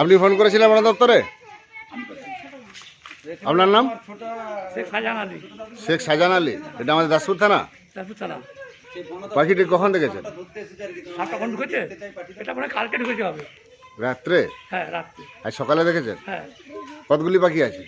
আপনি ফোন করেছিলেন বন দপ্তরে? আপনার নাম? শেখ শাহজাহান আলী। এটা আমাদের দাসপুর থানা? পাখিটি কখন দেখেছেন? মনে রাত্রে? হ্যাঁ আর সকালে দেখেছেন? হ্যাঁ। কতগুলি পাখি আছে?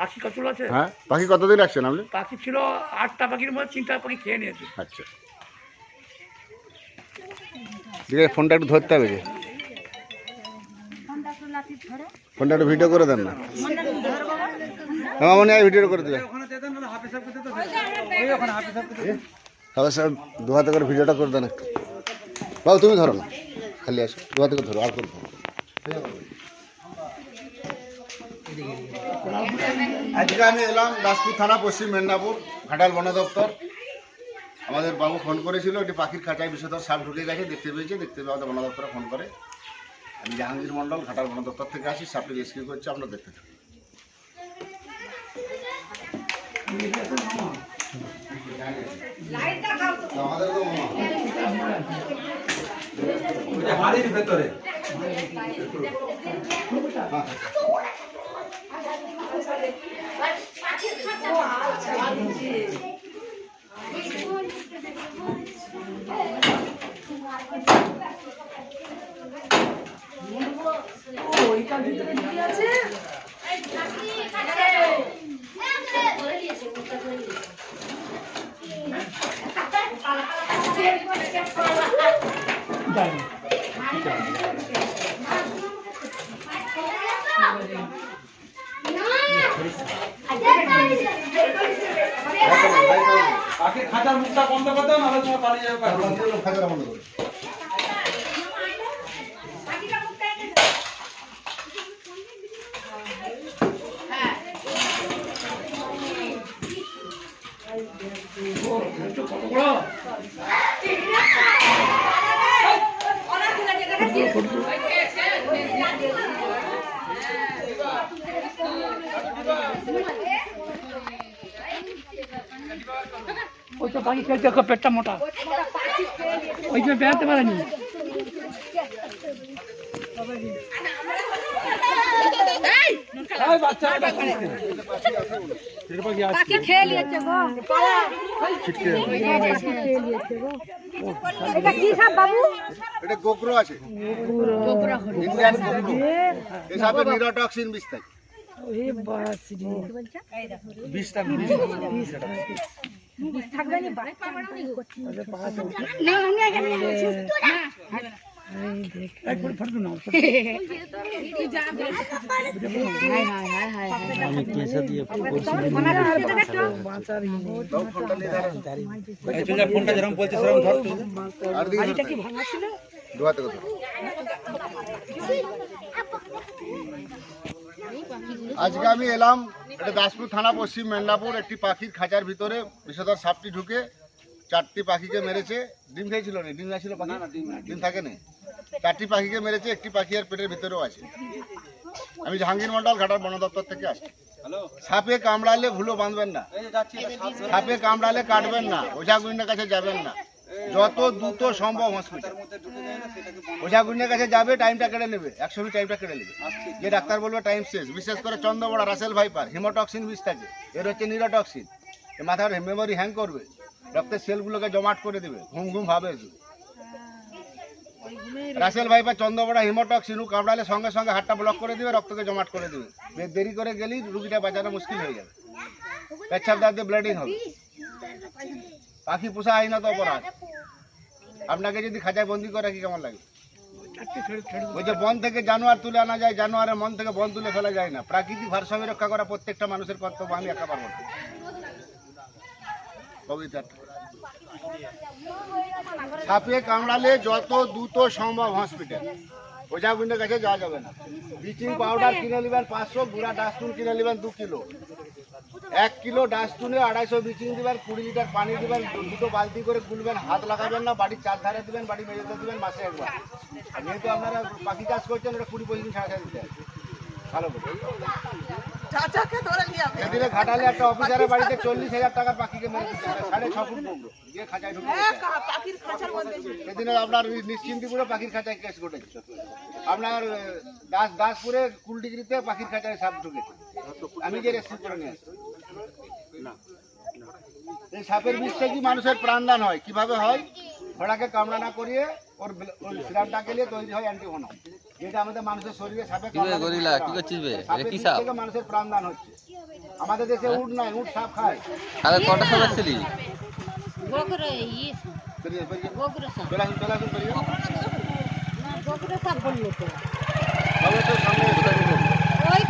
পাখি কতগুলো আছে? হ্যাঁ পাখি কতদিন রাখছেন আপনি? পাখি ছিল আটটা পাখির মধ্যে তিনটা পাখি খেয়ে নিয়েছে। আচ্ছা। ঠিক আছে ফোনটা একটু ধরতে হবে যে। ফোনটা একটু ভিডিও করে দেন না। হ্যাঁ মনে হয় ভিডিও করে দেবে। হাফিজ সাহেবকে দিতে হবে। ওই ওখানে হাফিজ সাহেবকে দিতে হবে। তাহলে স্যার দু হাতে করে ভিডিওটা করে দেন একটু। বাবু, তুমি ধরো না। খালি আসো। দু হাতে করে ধরো, আর করে ধরো আজকে আমি এলাম দাসপুর থানা, পশ্চিম মেদিনীপুর, ঘাটাল বন দপ্তর। আমাদের বাবু ফোন করেছিল, একটি পাখির খাঁচায় বিষধর সাপ ঢুকে গেছে দেখতে পেয়েছে, দেখতে পেয়ে আমাদের বন দপ্তরে ফোন করে। আমি জাহাঙ্গীর মন্ডল ঘাটাল বন দপ্তর থেকে আসি সাপটি রেস্কিউ করছে, আমরা দেখতে থাকি। যে খাঁচার মুখটা বন্ধ করে দাও নাহলে তোমার পালিয়ে যাবে। খাঁচাটা বন্ধ করো। ওই তো পাখি খেলছে ওকে পেটটা মোটা। ওই জন্য বেড়াতে পারেনি। এই! বাচ্চাটা পাখির পাখি খেয়ে নিয়েছে গো। এটা কি সাপ বাবু? এটা গোগ্রো আছে। ইন্ডিয়ান গোগ্রো এই সাপে নিরোটক্সিন বিষ থাকে বিষটা থাকবে না বাচ্চা না আমি এখানে নাও ফোনটা যেরকম বলছে সেরকম ধর। আজকে আমি এলাম এটা দাসপুর থানা পশ্চিম মেদিনীপুর একটি পাখির খাঁচার ভিতরে বিষধর সাপটি ঢুকে চারটি পাখিকে মেরেছে। ডিম খেয়েছিল না? ডিম আছিল পাখি? ডিম থাকে না চারটি পাখিকে মেরেছে একটি পাখি আর পেটের ভিতরেও আছে। আমি জাহাঙ্গীর মন্ডল ঘাটার বন দপ্তর থেকে আসছি। সাপে কামড়ালে ভুলো বাঁধবেন না। সাপ কামড়ালে কাটবেন না ওঝা গুইনের কাছে যাবেন না। যত দ্রুত সম্ভব হসপিটাল মধ্যে ঢুকে যায় না সেটাকে বন্ধ ওঝা গুইনের কাছে যাবে টাইমটা কেটে নেবে। একশো মিনিট টাইমটা কেটে নেবে। যে ডাক্তার বলবে টাইম শেষ। বিশেষ করে চন্দ্রবড়া রাসেল ভাইপার হিমোটক্সিন বিষ থাকে। এর হচ্ছে নিরোটক্সিন। মাথার মেমোরি হ্যাং করবে। রক্তের সেলগুলোকে জমাট করে দেবে ঘুম ঘুম ভাবে শুধু। রাসেল ভাইপার চন্দ্রবড়া হিমোটক্সিন কামড়ালে সঙ্গে সঙ্গে হাতটা ব্লক করে দিবে রক্তকে জমাট করে দেবে। দেরি করে গেলেই রুগীটা বাঁচানো মুশকিল হয়ে যাবে। পেচ্ছাপ দাঁত দিয়ে ব্লিডিং হবে। পাখি পোষা আইনত অপরাধ। আপনাকে যদি খাঁচায় বন্দি করে রাখি কেমন লাগে? ওই যে বন থেকে জানোয়ার তুলে আনা যায় জানোয়ারের মন থেকে বন তুলে ফেলা যায় না। প্রাকৃতিক ভারসাম্য রক্ষা করা প্রত্যেকটা মানুষের কর্তব্য আমি একা পারব না। সাপে কামড়ালে যত দ্রুত সম্ভব হসপিটাল ওঝা গুন্ডের কাছে যাওয়া যাবে না। ব্লিচিং পাউডার কিনে নেবেন পাঁচশো, গুঁড়া ডাস্টুন কিনে নেবেন দু কিলো। এক কিলো ডাস্টুনে আড়াইশো ব্লিচিং দিবেন, কুড়ি লিটার পানি দিবেন, দুটো বালতি করে গুলবেন হাত লাগাবেন না, বাড়ির চার ধারে দিবেন বাড়ি মেঝেতে দিবেন, মাসে একবার। যেহেতু আপনারা পাখি চাষ করছেন ওটা কুড়ি পঁচিশ দিন ছাড়া ছাড়া দিতে ভালো করে। সেদিনে ঘাটালে একটা অফিসারের বাড়িতে চল্লিশ হাজার টাকার পাখিকে মেরে সাড়ে ছ ফুট কুমড়ো গিয়ে খাঁচায় ঢুকে দিয়েছে। সেদিনে আপনার নিশ্চিন্তিপুরে পাখির খাঁচায় কেস ঘটেছে। আপনার দাস দাসপুরে কুলডিগ্রিতে পাখির খাঁচায় সাপ ঢুকেছে। আমি যে রেসিভ করে নিয়ে আসি এই সাপের বিষ থেকে মানুষের প্রাণদান হয়। কীভাবে হয়? ঘোড়াকে কামড়া না করিয়ে ওর ওই সিরাপটাকে নিয়ে তৈরি হয় অ্যান্টিভোনাম যেটা আমাদের মানুষের শরীরে সাপে গরিলা, কি করছিস বে? এটা কি সাপ? থেকে মানুষের প্রাণদান হচ্ছে। আমাদের দেশে উট নাই উট সাপ খায়। কটা আসছিলি। না বলল তো। সামনে ওই।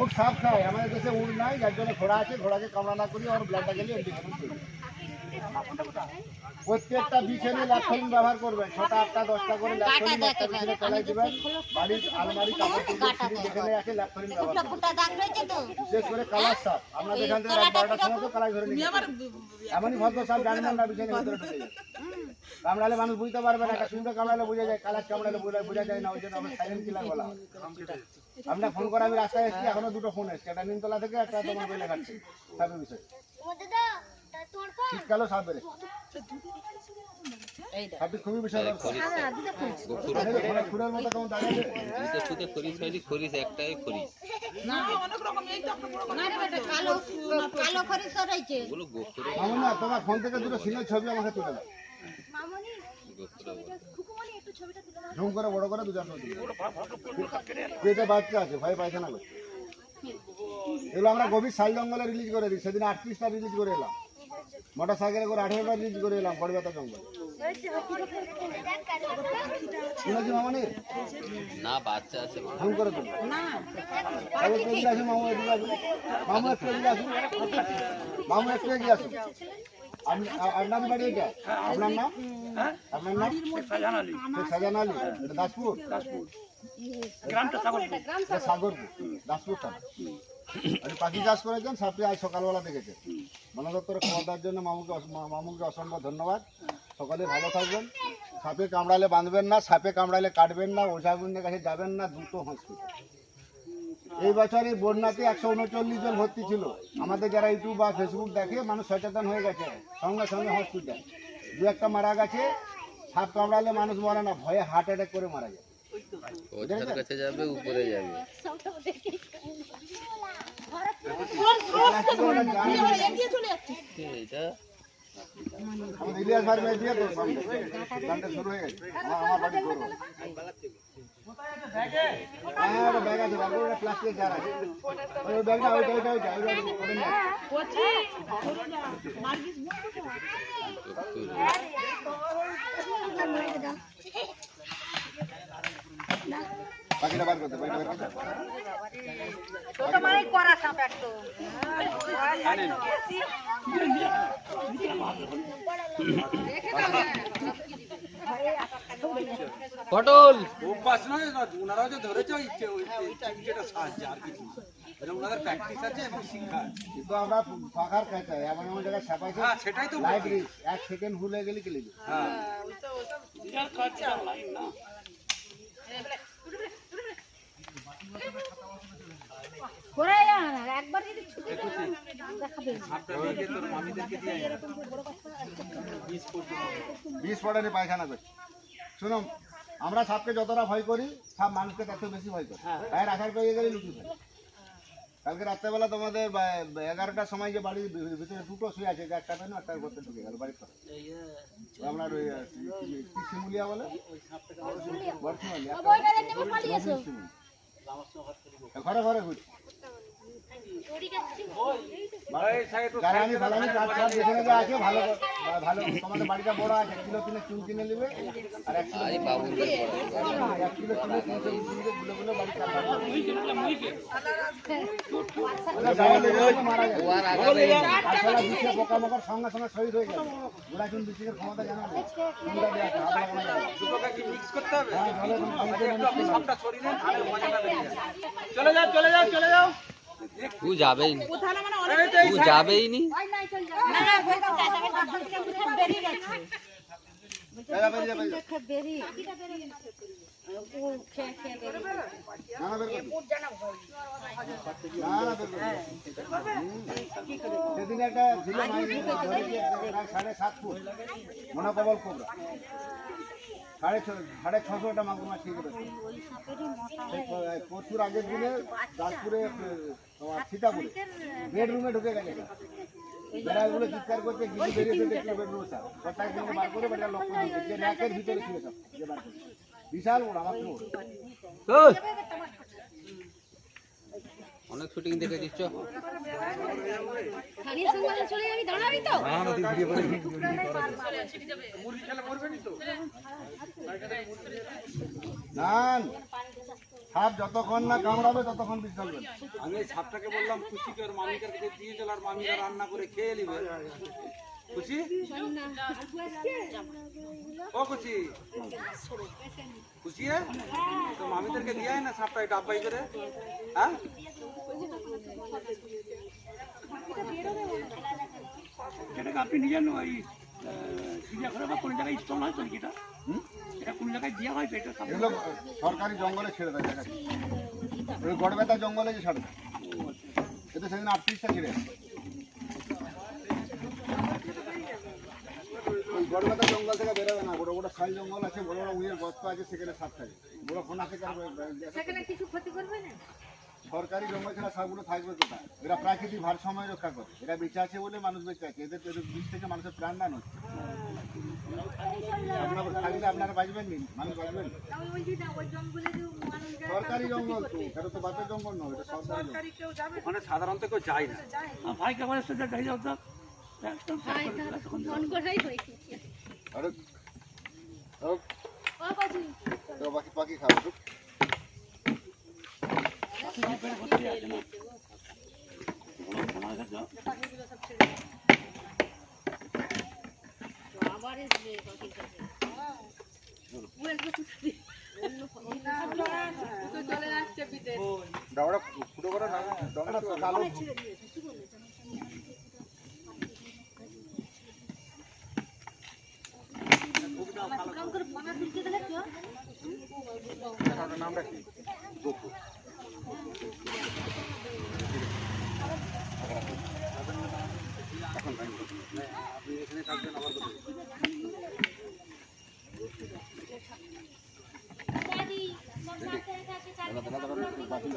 উট সাপ খায়। আমাদের দেশে উট নাই যার জন্য ঘোড়া আছে ঘোড়াকে কামড়া না করি ওর ব্লাডটা গেলে। প্রত্যেকটা বিছানে ল্যাপথলিন ব্যবহার করবেন। ছটা আটটা দশটা করে বিছানে দিবেন। বাড়ির আলমারি কাপড় যেখানে আছে বিশেষ করে কালার সাপ আমরা যেখান থেকে রাত বারোটার সময় তো কালাই ধরে নিয়ে এমনই ভদ্র সাপ জানবেন না বিছানে ভিতরে ঢুকে যায় কামড়ালে মানুষ বুঝতে পারবে না একটা শুনতে কামড়ালে বোঝা যায় কালার কামড়ালে বোঝা বোঝা যায় না ওই জন্য আমরা সাইলেন্ট কিলার বলা আপনার ফোন করে আমি রাস্তায় এসেছি এখনও দুটো ফোন এসছে। একটা নিমতলা থেকে একটা তোমার বলে কাটছে সাপের বিষয়। শীতকালেও সাপ বেড়ে। সাপটি খুবই বিষয় খুঁড়ের মতো কেমন দাঁড়িয়ে দুটো ফুটে খরিস হয়নি খরিস একটাই খরিস তোমার ফোন থেকে দুটো সিনের ছবি আমাকে তুলে দাও। ঝুম করে বড় করে পেটে বাচ্চা আছে পায়খানা এগুলো আমরা গভীর শাল জঙ্গলে রিলিজ করে দিই। সেদিন আটত্রিশটা রিলিজ করে এলাম। মোটর সাইকেলে করে আঠেরোটা রিলিজ করে এলাম বড়বেতা জঙ্গল শুনেছি মামনি? না বাচ্চা আছে করে আসুন মামু এদিকে আসুন। মামু একটু আসুন। মামু একটু এগিয়ে আসুন। আপনার বাড়ি এটা? আপনার নাম? আপনার নাম? আলী। আলী। দাসপুর? দাসপুর। গ্রামটা সাগরপুর। এটা দাসপুর থানা। পাখি চাষ করেছেন সাপটি আজ সকালবেলা দেখেছেন দপ্তরে খবর দেওয়ার জন্য মামুকে মামুকে অসংখ্য ধন্যবাদ। সকলে ভালো থাকবেন। সাপে কামড়ালে বাঁধবেন না, সাপে কামড়ালে কাটবেন না, ওঝাগুন্ডের কাছে যাবেন না, দ্রুত হসপিটাল এই বছর বন্যাতে একশো উনচল্লিশ জন ভর্তি ছিল। আমাদের যারা ইউটিউব বা ফেসবুক দেখে, মানুষ সচেতন হয়ে গেছে। সঙ্গে সঙ্গে হসপিটাল দু একটা মারা গেছে। সাপ কামড়ালে মানুষ মরে না, ভয়ে হার্ট অ্যাটাক করে মারা যায় ওঝার কাছে যাবে উপরে যাবে এটা ইলিয়াস ভাই মেয়ে দিয়ে তো গানটা শুরু হয়ে গেছে আমার আমার বাড়ি করব হ্যাঁ ওটা ব্যাগ আছে ব্যাগ ওটা প্লাস্টিকের জার আছে ওই ব্যাগটা ওইটা ওইটা ওইটা ওইটা ওটা নিয়ে আসো। বাকিটা বার করতে বাকিটা বার করতে ছোট মানে করা সাপ একদম। পটল। অভ্যাস নয় ওনারাও যে ধরেছে ওই ইচ্ছে ওই যেটা সাহায্য আর কিছু। এটা ওনাদের প্র্যাকটিস আছে এবং শিক্ষা কিন্তু আমরা ফাঁকার খাইতে এমন এমন জায়গায় ছাপাইছে হ্যাঁ সেটাই তো লাইট বলছি। এক সেকেন্ড ভুলে গেলে কেলে যাবে হ্যাঁ। করে না? একবার যদি ছুটি দেখাবে। বিষ পায়খানা করে। আমরা সাপকে যতটা ভয় করি সাপ মানুষকে তত বেশি ভয় করে। তাই রাখার পেয়ে গেলে লুকিয়ে ফেলে কালকে রাত্রেবেলা তোমাদের এগারোটার সময় যে বাড়ির ভিতরে দুটো শুয়ে আছে যে একটা পেন একটা করতে ঢুকে গেল বাড়ির পাশে। আপনার ওই শিমুলিয়া বলে? বর্ষিমালি, ঘরে ঘরে আমি ভালো যেখানে যা আছে ভালো ভালো তোমাদের বাড়িটা বড় আছে এক কিলো কিনে চুন কিনে নেবে আর এক কিলো আরে এক কিলো কিনে তিনশো বিশগুলো গুলো বাড়ি মারা যাবে। ও আর আগাবে আসলে বিছে পোকামাকড় সঙ্গে সঙ্গে শহীদ হয়ে যাবে। বিচিকের ক্ষমতা জানা? নেই মিক্স করতে হবে? চলে যাও চলে যাও চলে যাও। তুই যাবেই নি। এই তুই যাবেই নি। সেদিন একটা ছিল সাড়ে সাত ফুট। মনোকবল কোবরা সাড়ে ছ সাড়ে ছশোটা মাগুর মাছ খেয়ে সেই আগের দিনে দাসপুরে সীতাপুরে। বেডরুমে ঢুকে গেছে বেড়াগুলো চিৎকার করতে গিয়ে বেরিয়েছে দেখল বেডরুমে স্যার। কিন্তু বার করে, বেটা লক্ষ্য যে র্যাকের ভিতরে ছিল সব। বিশাল বড় আমার! অনেক শুটিং চ। সাপ যতক্ষণ না কামড়াবে ততক্ষণ বিষ চলবে আমি সাপটাকে বললাম খুশিকে ওর মামিকার কাছে দিয়ে চলার আর মামিকা রান্না করে খেয়ে নিবে। খুশি ও খুশি খুশি? তো মামিদেরকে দিয়ে না সাপটা এটা আব্বাই করে। হ্যাঁ? সেটাকে আপনি নিজেন ওই চিড়িয়াখানা বা কোনো জায়গায় স্টল হয় তো নাকি এটা? হুম? এটা কোন জায়গায় দেওয়া হয় এটা এগুলো সরকারি জঙ্গলে ছেড়ে দেয় ওই গড়বেতা জঙ্গলে যে ছাড়ে দেয়। এতে সেদিন আটত্রিশটা ছেড়ে ওই জঙ্গল থেকে বেরোবে না বড় বড় শাল জঙ্গল আছে বড় বড় উইয়ের গর্ত আছে সেখানে সাপ থাকে। বড় আছে কার সেখানে কিছু ক্ষতি করবে না? সরকারি জঙ্গল ছাড়া সাপগুলো থাকবে কোথায়? এরা প্রাকৃতিক ভারসাম্য রক্ষা করে। এরা বেঁচে আছে বলে মানুষ বেঁচে আছে। এদের এদের বিষ থেকে মানুষের প্রাণ দান হচ্ছে। আপনার থাকলে আপনারা বাঁচবেন নি? মানুষ বাঁচবেন সরকারি জঙ্গল তো। এটা তো বাপের জঙ্গল নয় এটা সরকারি ওখানে সাধারণত কেউ যায় না। আমার সাথে গাড়ি যাও পাখি খাও তো আবার এসবে পাখির কাছে দাওড়া ফুটো করে না দাওড়া কালো। নাম রাখি গোপু এখন আপনি এখানে থাকবেন আমার কথা বাতিল